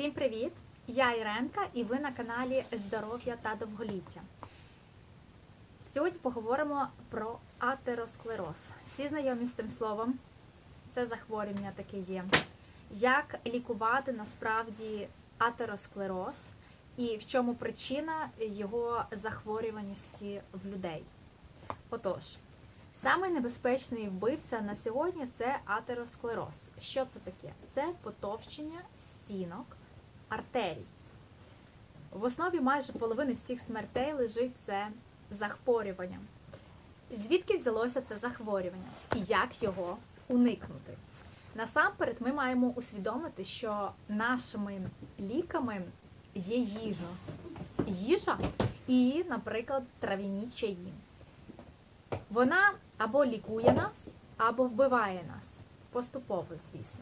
Всім привіт! Я Іренка і ви на каналі Здоров'я та довголіття. Сьогодні поговоримо про атеросклероз. Всі знайомі з цим словом. Це захворювання таке є. Як лікувати насправді атеросклероз і в чому причина його захворюваності в людей. Отож, Самий небезпечний вбивця на сьогодні це атеросклероз. Що це таке? Це потовщення стінок артерій. В основі майже половини всіх смертей лежить це захворювання. Звідки взялося це захворювання і як його уникнути? Насамперед, ми маємо усвідомити, що нашими ліками є їжа. Їжа і, наприклад, трав'яні чаї. Вона або лікує нас, або вбиває нас. Поступово, звісно.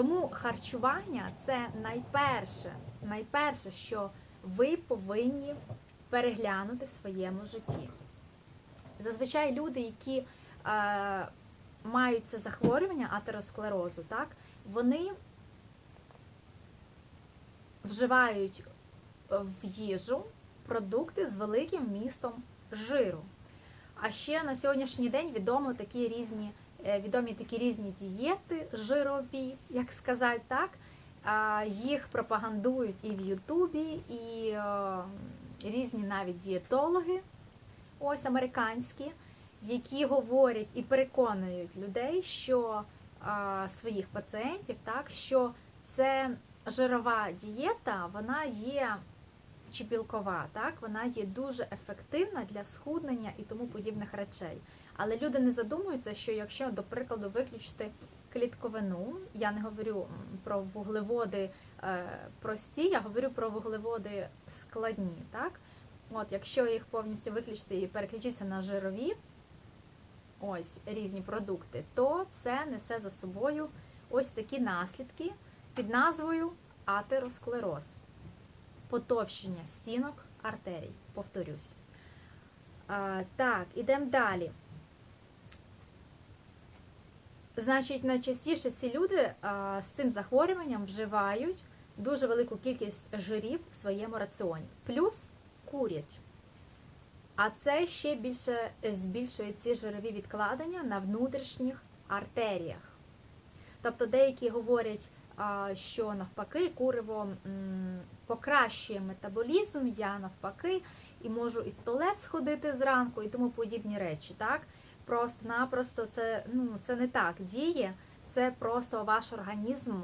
Тому харчування це найперше, найперше, що ви повинні переглянути в своєму житті. Зазвичай люди, які е, мають це захворювання атеросклерозу, так, вони вживають в їжу продукти з великим вмістом жиру. А ще на сьогоднішній день відомо такі різні, е, відомі такі різні дієти жирові, як сказати так. Їх пропагандують і в Ютубі, і е, різні навіть дієтологи, ось американські, які говорять і переконують людей, що своїх пацієнтів, так, що це жирова дієта, вона є чи білкова, так, вона є дуже ефективна для схуднення і тому подібних речей. Але люди не задумуються, що якщо, до прикладу, виключити клітковину, я не говорю про вуглеводи е, прості, я говорю про вуглеводи складні. так, От, Якщо їх повністю виключити і переключитися на жирові ось різні продукти, то це несе за собою ось такі наслідки під назвою атеросклероз потовщення стінок артерій. Повторюсь. Так, ідемо далі. Значить, найчастіше ці люди з цим захворюванням вживають дуже велику кількість жирів в своєму раціоні. Плюс курять. А це ще більше збільшує ці жирові відкладення на внутрішніх артеріях. Тобто деякі говорять, що навпаки куриво покращує метаболізм, я навпаки, і можу і в туалет сходити зранку, і тому подібні речі. так? Просто-напросто це ну, це не так діє, це просто ваш організм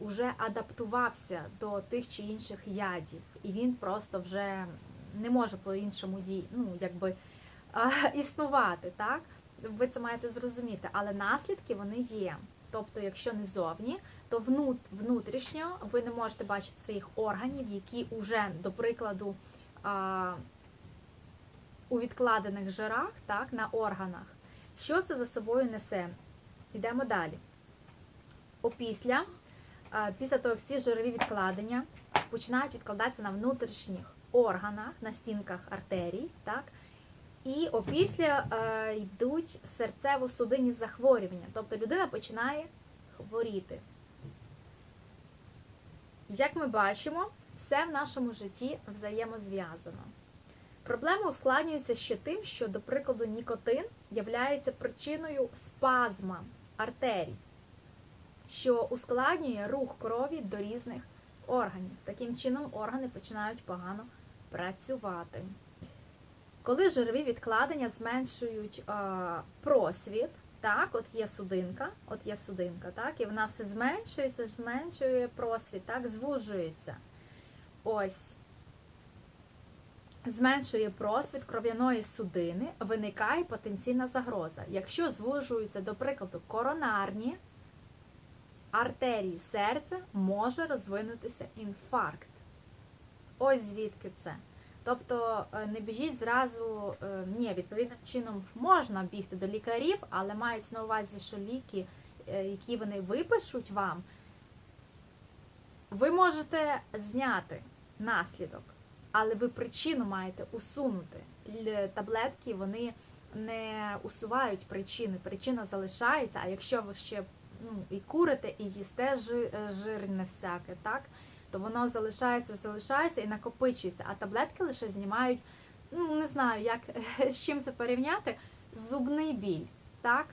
вже адаптувався до тих чи інших ядів, і він просто вже не може по-іншому дій, ну, якби, а, існувати. так? Ви це маєте зрозуміти, але наслідки вони є. Тобто, якщо не зовні, то внутрішньо ви не можете бачити своїх органів, які вже, до прикладу, у відкладених жирах, так, на органах. Що це за собою несе? Йдемо далі. Опісля, після того, як ці жирові відкладення починають відкладатися на внутрішніх органах, на стінках артерій, так, і опісля йдуть серцево-судинні захворювання. Тобто людина починає хворіти. Як ми бачимо, все в нашому житті взаємозв'язано. Проблема ускладнюється ще тим, що, до прикладу, нікотин є причиною спазма артерій, що ускладнює рух крові до різних органів. Таким чином, органи починають погано працювати. Коли жирові відкладення зменшують просвіт, так, от є судинка, от є судинка, так, і вона все зменшується, зменшує просвіт, так, звужується. Ось. Зменшує просвіт кров'яної судини, виникає потенційна загроза. Якщо звужуються, до прикладу, коронарні артерії серця, може розвинутися інфаркт. Ось звідки це. Тобто е, не біжіть зразу, е, ні, відповідним чином можна бігти до лікарів, але мають на увазі, що ліки, е, які вони випишуть вам, ви можете зняти наслідок, але ви причину маєте усунути. Таблетки вони не усувають причини, причина залишається, а якщо ви ще ну, і курите, і їсте жирне всяке, так? То воно залишається, залишається і накопичується, а таблетки лише знімають, ну не знаю, як з чим це порівняти, зубний біль. Так?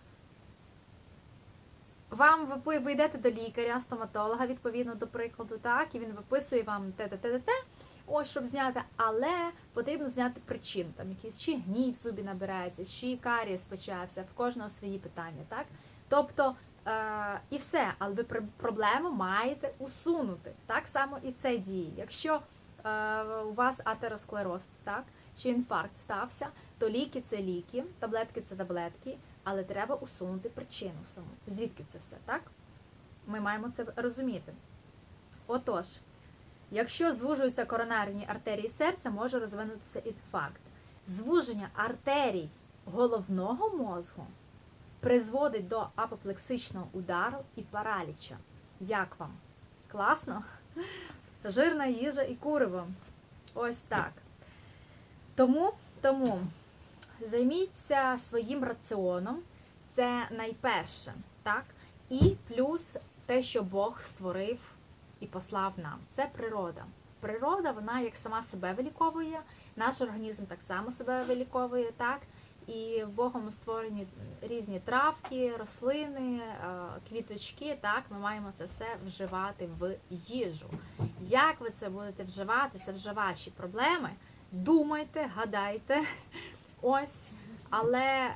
Вам ви, ви йдете до лікаря, стоматолога, відповідно до прикладу, так, і він виписує вам те-те-те-те, ось щоб зняти, але потрібно зняти причину, там якийсь чи гній в зубі набирається, чи карієс почався, в кожного свої питання, так? Тобто і все, але ви проблему маєте усунути. Так само і це діє. Якщо е, у вас атеросклероз, так, чи інфаркт стався, то ліки це ліки, таблетки це таблетки, але треба усунути причину саму. Звідки це все, так? Ми маємо це розуміти. Отож, якщо звужуються коронарні артерії серця, може розвинутися інфаркт. Звуження артерій головного мозку призводить до апоплексичного удару і параліча. Як вам? Класно? Жирна їжа і куриво. Ось так. Тому, тому займіться своїм раціоном. Це найперше, так? І плюс те, що Бог створив і послав нам. Це природа. Природа, вона як сама себе виліковує, наш організм так само себе виліковує, так? І Богом створені різні травки, рослини, е, квіточки. Так, ми маємо це все вживати в їжу. Як ви це будете вживати, це вже ваші проблеми. Думайте, гадайте. Ось, але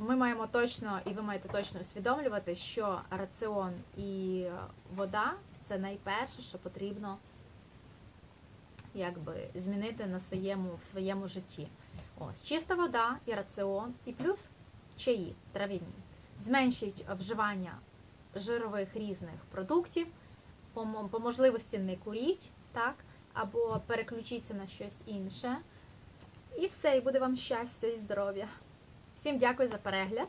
ми маємо точно, і ви маєте точно усвідомлювати, що раціон і вода це найперше, що потрібно якби, змінити на своєму, в своєму житті. Ось, чиста вода і раціон, і плюс чаї трав'яні. Зменшить вживання жирових різних продуктів, по, по можливості не куріть, так, або переключіться на щось інше. І все, і буде вам щастя і здоров'я. Всім дякую за перегляд.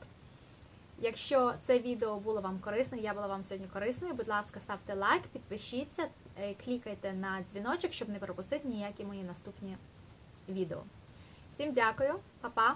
Якщо це відео було вам корисне, я була вам сьогодні корисною, будь ласка, ставте лайк, підпишіться, е, клікайте на дзвіночок, щоб не пропустити ніякі мої наступні відео. Всім дякую, па-па!